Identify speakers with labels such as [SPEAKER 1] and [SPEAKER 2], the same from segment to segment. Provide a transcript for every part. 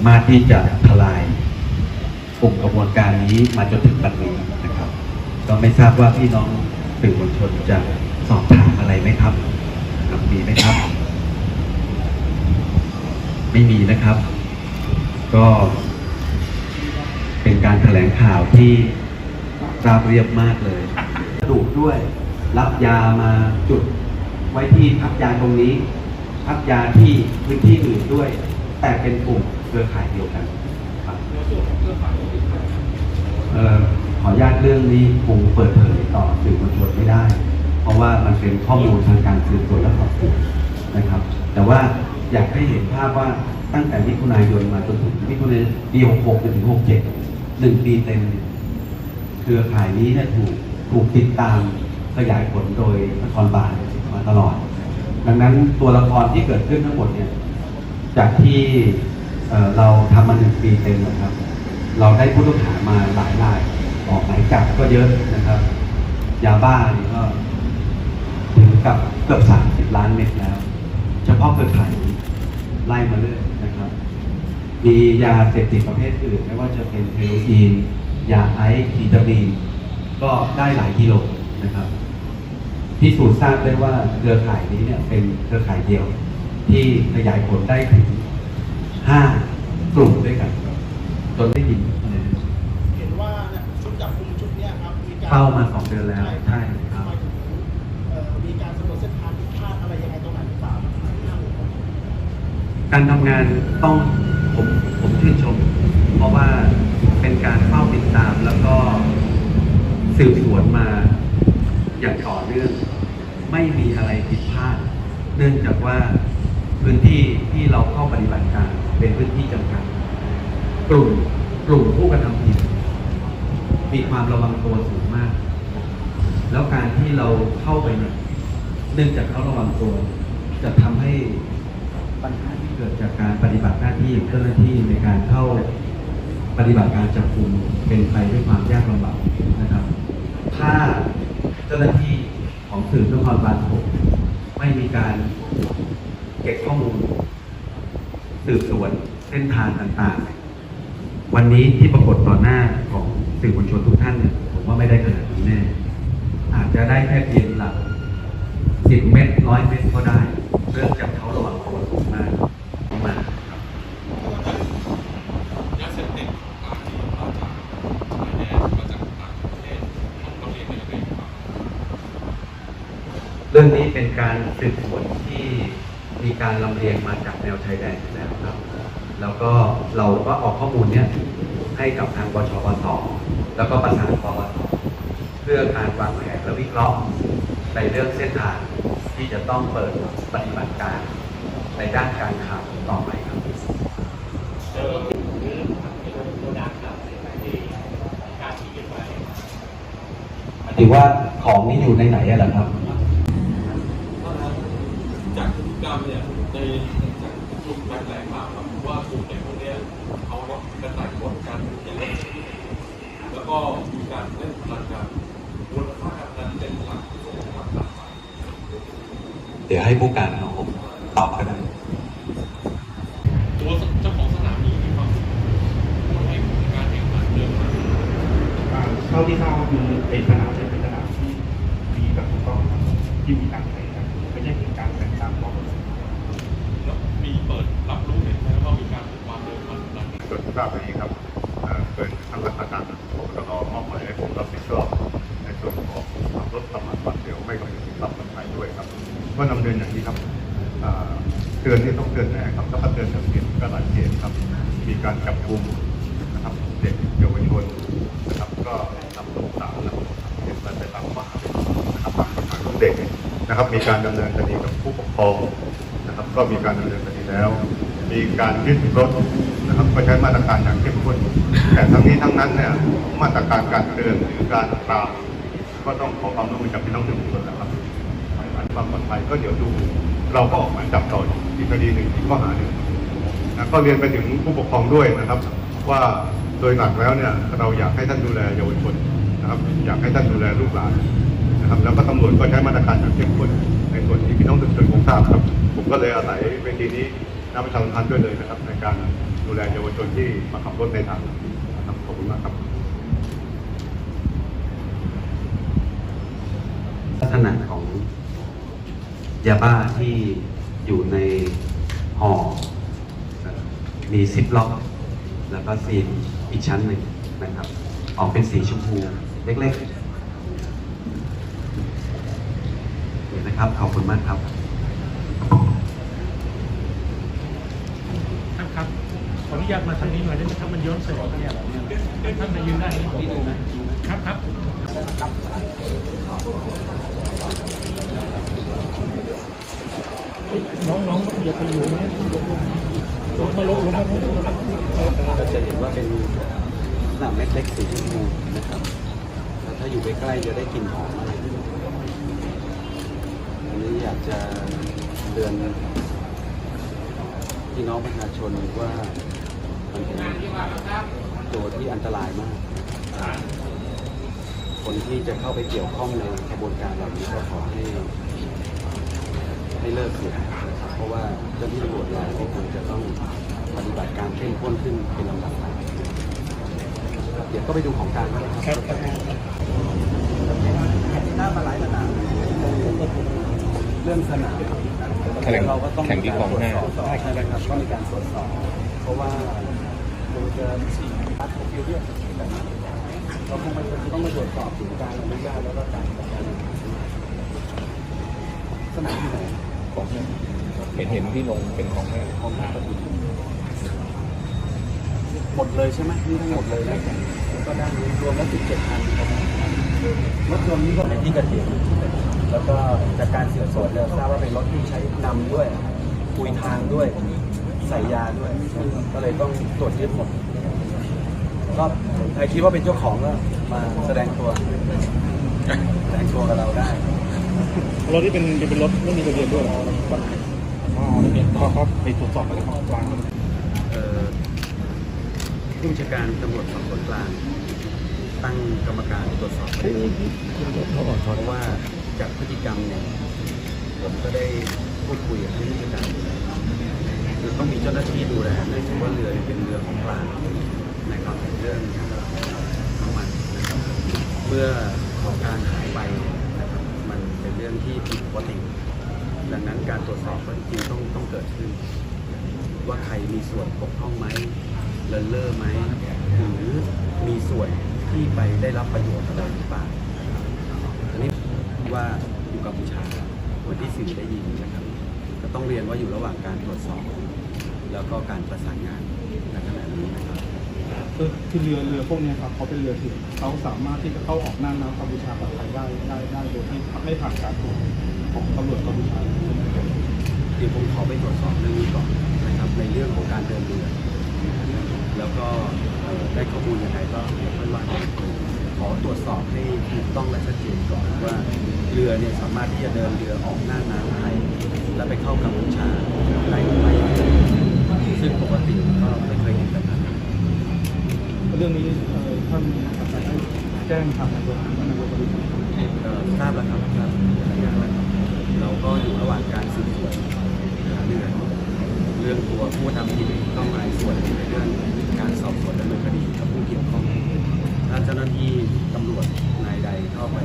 [SPEAKER 1] ามารถที่จะทลายกลุ่มกระบวนการนี้มาจนถึงปัจจุบันนะครับ ก็ไม่ทราบว่าพี่น้องสื่อมวลชนจะสอบถามอะไรไหมครับครับมีไหมครับ ไม่มีนะครับ ก็เป็นการแถลงข่าวที่ราบเรียบมากเลยกระดูกด้วย รับยามาจุดไว้ที่พักยาตรงนี้พักยาที่พื้นที่อื่นด้วย แต่เป็นกลุ่ม เครือข่ายเดียวกันครับขออนุญาตเรื่องนี้คงเปิดเผยต่อสื่อมวลชนไม่ได้ เพราะว่ามันเป็นข้อมูลทางการสืบสวนและสอบสวนนะครับ แต่ว่าอยากให้เห็นภาพว่าตั้งแต่มิถุนายนมาจนถึงมิถุนายนปี66จนถึง67หนึ่งปีเต็มเนี่ยเครือข่ายนี้เนี่ยถูกถูกติดตามขยายผลโดยนครบาลมาตลอด ดังนั้นตัวละครที่เกิดขึ้นทั้งหมดเนี่ยจากที่ เราทำมาหนึ่งปีเต็มนะครับ เราได้ผู้ต้องหามาหลายรายออกหมายจับก็เยอะนะครับ ยาบ้านี่ก็ถึงกับเกือบสามสิบล้านเม็ดแล้ว เฉพาะเครือข่ายนี้ไล่มาเรื่อยนะครับ มียาเสพติดประเภทอื่น ไม่ว่าจะเป็นเฮโรอีน ยาไอซ์คีตามีนก็ได้หลายกิโลนะครับพิสูจน์ทราบได้ว่าเครือข่ายนี้เนี่ยเป็นเครือข่ายเดียว ที่ขยายผลได้ถึงห้า กลุ่มด้วยกันจนได้ยินนะ
[SPEAKER 2] เห็นว่าเนี่ยชุดจับกลุ่มชุดเนี้ยครับมีการ
[SPEAKER 1] เข้ามาสองเดือนแล้วใช่ครับ
[SPEAKER 2] ทำไมถึงเอ่อมีการสำรวจเส้นทางผิดพลาดอะไรยังไงตรงไหนหรือเปล่า
[SPEAKER 1] การทำงานต้องผมผมชื่นชม เพราะว่าเป็นการเฝ้าติดตามแล้วก็สืบสวนมาอย่างต่อเนื่อง ไม่มีอะไรผิดพลาด เนื่องจากว่า พื้นที่ที่เราเข้าปฏิบัติการเป็นพื้นที่จำกัด กลุ่มกลุ่มผู้กระทำผิด มีความระวังตัวสูงมาก แล้วการที่เราเข้าไปเนี่ยเนื่องจากเขาระวังตัว จะทำให้ปัญหาที่เกิดจากการปฏิบัติหน้าที่ของเจ้าหน้าที่ในการเข้าปฏิบัติการจับกลุ่มเป็นไปด้วยความยากลำบากนะครับ ถ้าเจ้าหน้าที่ของสื่อนครบาลหกไม่มีการ เก็บข้อมูล สืบสวนเส้นทางต่างๆ วันนี้ที่ปรากฏต่อหน้าของสื่อมวลชนทุกท่านเนี่ยผมว่าไม่ได้ขนาดนี้แน่ อาจจะได้แค่เพียงหลักสิบเมตรร้อยเมตรก็ได้เรื่องจากเขาระวังตัวสูงมากมากครับ
[SPEAKER 3] ยาเสพติดอ่าที่มากเทศต้องเรียนยังไงครับ
[SPEAKER 1] เรื่องนี้เป็นการสืบสวนที่ มีการลำเลียงมาจากแนวชายแดนอยู่แล้วครับ แล้วก็เราก็ออกข้อมูลเนี้ยให้กับทางบชปสแล้วก็ประสานปปสเพื่อการวางแผนและวิเคราะห์ในเรื่องเส้นทางที่จะต้องเปิดปฏิบัติการในด้านการข่าวต่อไปครับหมายถึงว่าของนี้อยู่ในไหนอะล่ะครับ
[SPEAKER 3] จากพฤติกรรมเนี่ยในจากถูกแถลงข่าวครับว่ากลุ่มเด็กพวกเนี้ยเขากระต่ายกดกันอย่างเล่นแล้วก็มีการเล่นพนันกันมูลค่าการพนันเป็นหลักสองหลักหลักบาท
[SPEAKER 1] เดี๋ยวให้ผู้การของผมตอบก็ได้
[SPEAKER 3] ตัวเจ้าของสนามนี้มีความพูดให้การแข่งขันเดินมา
[SPEAKER 4] อ่าเท่าที่ทราบก็คือไอ้สนามเนี่ยเป็นสนามที่มีแบบถูกต้องครับที่มีการแข่งขันไม่ใช่เป็นการแข่งตามรอบ
[SPEAKER 3] แล้วมีเปิดรับรู้เห็นไหมว่ามีการวางเดินพนัน
[SPEAKER 5] ส่วนที่ทราบนี้ครับเกิดทางราชการของตลมอบหมายให้ผมรับผิดชอบในส่วนของขับรถประมาทหวัดเดียวไม่คำนึงถึงรับคนไทยด้วยครับ ก็นำเรียนอย่างนี้ครับเตือนที่ต้องเตือนแนะครับแล้วก็เตือนทางเขตก็หลายเขตครับ มีการจับกลุ่มนะครับเด็กเยาวชนนะครับ ก็นำตัวสารและเห็นไปตามข้อหานะครับตามกฎหาของเด็กนะครับ มีการดำเนินคดีกับผู้ปกครองนะครับ ก็มีการดำเนินคดีแล้ว มีการยึดรถนะครับก็ใช้มาตรการอย่างเข้มข้นแต่ทั้งนี้ทั้งนั้นเนี่ยมาตรการการเตือนหรือการปราบก็ต้องขอความร่วมมือจากพี่น้องสื่อมวลชนนะครับ ความปลอดภัยก็เดี๋ยวดู เราก็ออกหมายจับต่ออีกคดีหนึ่งอีกข้อหาหนึ่งนะก็เรียนไปถึงผู้ปกครองด้วยนะครับ ว่าโดยหลักแล้วเนี่ยเราอยากให้ท่านดูแลเยาวชนนะครับ อยากให้ท่านดูแลลูกหลานนะครับ แล้วก็ตำรวจก็ใช้มาตรการอย่างเข้มข้นในส่วนที่พี่น้องสื่อชนคงทราบครับ ผมก็เลยอาศัยเวทีนี้นำประชาสัมพันธ์ด้วยเลยนะครับ ในการดูแลเยาวชนที่มาขับรถในทางนะครับขอบคุณมากครับ
[SPEAKER 1] ลักษณะของ ยาบ้าที่อยู่ในห่อมีซิปล็อก แล้วก็ซีนอีกชั้นหนึ่งนะครับ ออกเป็นสีชมพูเล็กๆเห็นนะครับ ขอบคุณมากครับ
[SPEAKER 6] ท่านครับ ขออนุญาตมาทางนี้หน่อยได้ไหมครับ มันย้อนแสงเนี่ยท่านมายืนได้ไหมครับครับ น้องน้องอย่าไปอยู่นะลงมาลงลงมาลงมา
[SPEAKER 1] ก็จะเห็นว่าเป็นลักษณะเม็ดเล็กสีชมพูนะครับแล้วถ้าอยู่ใกล้ๆจะได้กลิ่นหอมอะไรอันนี้อยากจะเตือนพี่น้องประชาชนว่ามันเป็นตัวที่อันตรายมาก คนที่จะเข้าไปเกี่ยวข้องในกระบวนการเหล่านี้ก็ขอให้ให้เลิกเสีย รับเพราะว่าเจ้าหน้าที่ตำรวจเราก็ควรจะต้องปฏิบัติการเข้มข้นขึ้นเป็นลำดับครับเดี๋ยวก็ไปดูของกลารกันะครับหน้ามาหลายระดับเรื่องสนาม
[SPEAKER 7] แถลง
[SPEAKER 1] เราก็ต้อง
[SPEAKER 7] แข่งที่กองหน้า
[SPEAKER 1] ตรวจสอบใช่ไหมครับต้องมีการตรวจสอบเพราะว่ามันจะปัดของฟิวเรียแบบนั้นเราคงไม่ต้องมาตรวจสอบถึงการอนุญาตแล้วก็การจัดการสนามที่ไหน
[SPEAKER 7] ของแม่เห็นเห็นที่ลงเป็นของแม่
[SPEAKER 1] ของห้าประตูหมดเลยใช่ไหมนี่ทั้งหมดเลยนะก็ได้รวมแล้วสิบเจ็ดพันครับรถยนต์นี้ก็ในที่เกิดเหตุแล้วก็จากการสืบสวนเนี่ยทราบว่าเป็นรถที่ใช้นำด้วยคุยทางด้วย ใส่ยาด้วย ก็เลยต้องตรวจยึดหมดก็ใครคิดว่าเป็นเจ้าของก็มาแสดงตัวแสดงตัวกับเราได้
[SPEAKER 4] รถที่เป็นเป็นรถไม่มีทะเบียนด้วย เหรออ๋อทะเบียนเขาเขาไปตรวจสอบอะไรของกลาง
[SPEAKER 1] ผู้บัญชาการตำรวจสอบสวนกลาง ตั้งกรรมการตรวจสอบเท็จจริงเพราะว่าจากพฤติกรรมเนี่ยผมก็ได้พูดคุยกับผู้จัดการคือต้องมีเจ้าหน้าที่ดูแลเนื่องจากว่าเรือเป็นเรือของกลางในความเป็นเรื่องน้ำมันนะครับเมื่อของการหายไปนะครับมันเป็นเรื่องที่ผิดปกติ การตรวจสอบข้อท็จจริงต้องต้องเกิดขึ้น ว่าใครมีส่วนปกพร่องไหมเลินเล่อไหมหรือมีส่วนที่ไปได้รับประโยชน์อะไรหรือเปล่าอันนี้ว่าอยู่กัมพูชาวันที่สี่ได้ยินนะครับ ก็ต้องเรียนว่าอยู่ระหว่างการตรวจสอบ แล้วก็การประสานงานในขณะนี้นะครับ
[SPEAKER 4] คือคือเรือเรือพวกนี้ครับเขาเป็นเรือที่เขาสามารถที่จะเข้าออกน่านน้ำกัมพูชากับไทยได้ได้ได้โดยที่ไม่ผ่านการตรวจของตำรวจกัมพูชา
[SPEAKER 1] เดี๋ยวผมขอไปตรวจสอบเรื่องนี้ก่อนนะครับในเรื่องของการเดินเรือ แล้วก็ได้ข้อมูลยังไงก็เดี๋ยวค่อยว่ากันขอตรวจสอบให้ถูกต้องและชัดเจนก่อนว่าเรือเนี่ยสามารถที่จะเดินเรือออกหน้าน้ำไทยแล้วไปเข้ากัมพูชาได้หรือไม่ซึ่งปกติก็ไม่เคยเห็นแบบนั้น
[SPEAKER 4] เรื่องนี้ท่านอาย์ได้แจ้งทางนายกท่านนายกบริษัท
[SPEAKER 1] เอ่อทราบแล้วครับทราบแล้วครับเราก็อยู่ระหว่างการสืบสวน เรื่องเรื่องตัวผู้ทำผิดต้องรายส่วนในเรื่องการสอบสวนดำเนินคดีกับผู้เกี่ยวข้องถ้าเจ้าหน้าที่ตำรวจนายใดเข้าไป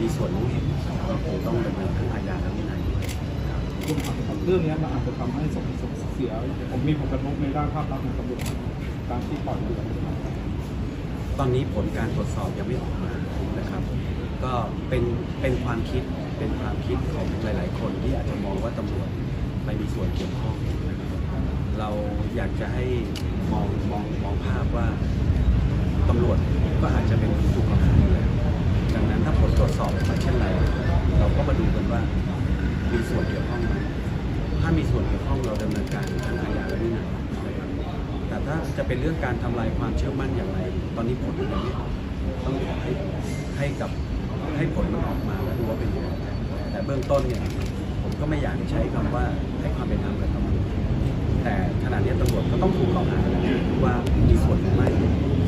[SPEAKER 1] มีส่วนรู้เห็นก็คงต้องดำเนินทั้งอาญาและวินัยด้วยครับ
[SPEAKER 4] เรื่องนี้มันอาจจะทำให้ส่งเสีย ผมมีผลกระทบในด้านภาพลักษณ์ของตำรวจการที่ปล่อยเรือ
[SPEAKER 1] ตอนนี้ผลการตรวจสอบยังไม่ออกมานะครับ ก็เป็นเป็นความคิดเป็นความคิดของหลาย ๆ คนที่อาจจะมองว่าตำรวจ ไปมีส่วนเกี่ยวข้องเราอยากจะให้มองมองมองภาพว่าตำรวจก็อาจจะเป็นผู้ถูกกล่าวหาอยู่แล้วดังนั้นถ้าผลตรวจสอบออกมาเช่นไร เราก็มาดูกันว่ามีส่วนเกี่ยวข้องไหมถ้ามีส่วนเกี่ยวข้องเราดำเนินการทั้งอาญาและวินัยนะแต่ถ้าจะเป็นเรื่องการทำลายความเชื่อมั่นอย่างไร ตอนนี้ผลยังไม่ออกต้องขอให้ให้กับให้ผลมันออกมาแล้วดูว่าเป็นยังไงแต่เบื้องต้นเนี่ย ก็ไม่อยากใช้คำว่าให้ความเป็นธรรมกับตำรวจแต่ขณะนี้ตำรวจก็ต้องถูกกล่าวหาแล้วว่ามีส่วนหรือไม่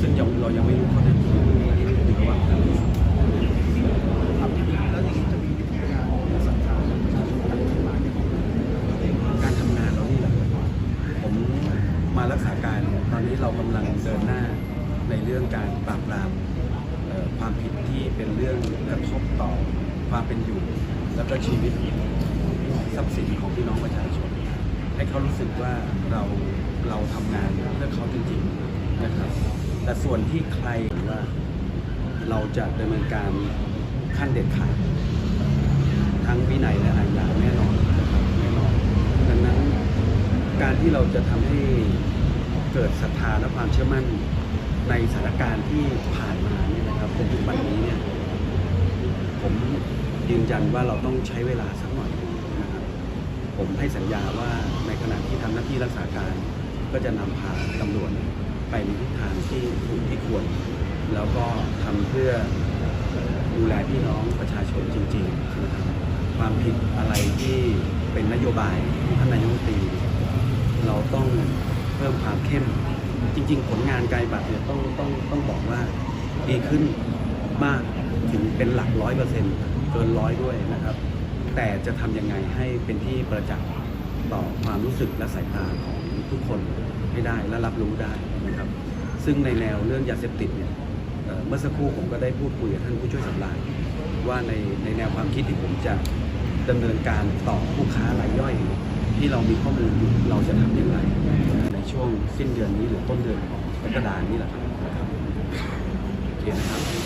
[SPEAKER 1] ซึ่งยังเรายังไม่รู้ข้อเท็จจริงอยู่ระหว่างการตรวจสอบ
[SPEAKER 2] ครับแล้วอย่างนี้จะมีวิธีการสั่งการประชาชนการทำงานยังไง
[SPEAKER 1] การทำงานเรานี่แหละผมมารักษา อนนี้เรากำลังเดินหน้าในเรื่องการปราบปรามเอ่อความผิดที่เป็นเรื่องกระทบต่อความเป็นอยู่ แล้วก็ชีวิตทรัพย์สินของพี่น้องประชาชน ให้ เขารู้สึกว่าเราเราทำงานเพื่อเขาจริงๆนะครับ แต่ส่วนที่ใครว่าเราจะดำเนินการขั้นเด็ดขาดทั้งวินัยและอาญาแน่นอนนะครับแน่นอนดังนั้นการที่เราจะทำให้เกิดศรัทธาและความเชื่อมั่นในสถานการณ์ที่ผ่านมาเนี่ยนะครับจนถึงวันนี้เนี่ยผมยืนยันว่าเราต้องใช้เวลาสักหน่อยนะครับผมให้สัญญาว่า ขณะที่ทำหน้าที่รักษาการก็จะนำพาตำรวจไปในทิศทางที่ถูกที่ควร แล้วก็ทำเพื่อดูแลพี่น้องประชาชนจริงๆนะครับความผิดอะไรที่เป็นนโยบายของท่านนายกรัฐมนตรีเราต้องเพิ่มความเข้ม จริง ๆ ผลงานไกลบัตรเนี่ยต้องต้องต้องบอกว่าดีขึ้นมากถึงเป็นหลักร้อยเปอร์เซ็นต์เกินร้อยด้วยนะครับ แต่จะทำยังไงให้เป็นที่ประจักษ์ ต่อความรู้สึกและสายตาของทุกคนให้ได้และรับรู้ได้นะครับ ซึ่งในแนวเรื่องยาเสพติดเนี่ยเมื่อสักครู่ผมก็ได้พูดคุยกับท่านผู้ช่วยสำรานว่าในในแนวความคิดที่ผมจะดำเนินการต่อผู้ค้ารายย่อย ที่เรามีข้อมูลอยู่เราจะทำอย่างไร ในช่วงสิ้นเดือนนี้หรือต้นเดือนของกรกฎานี้แหละครับโอเคนะครับ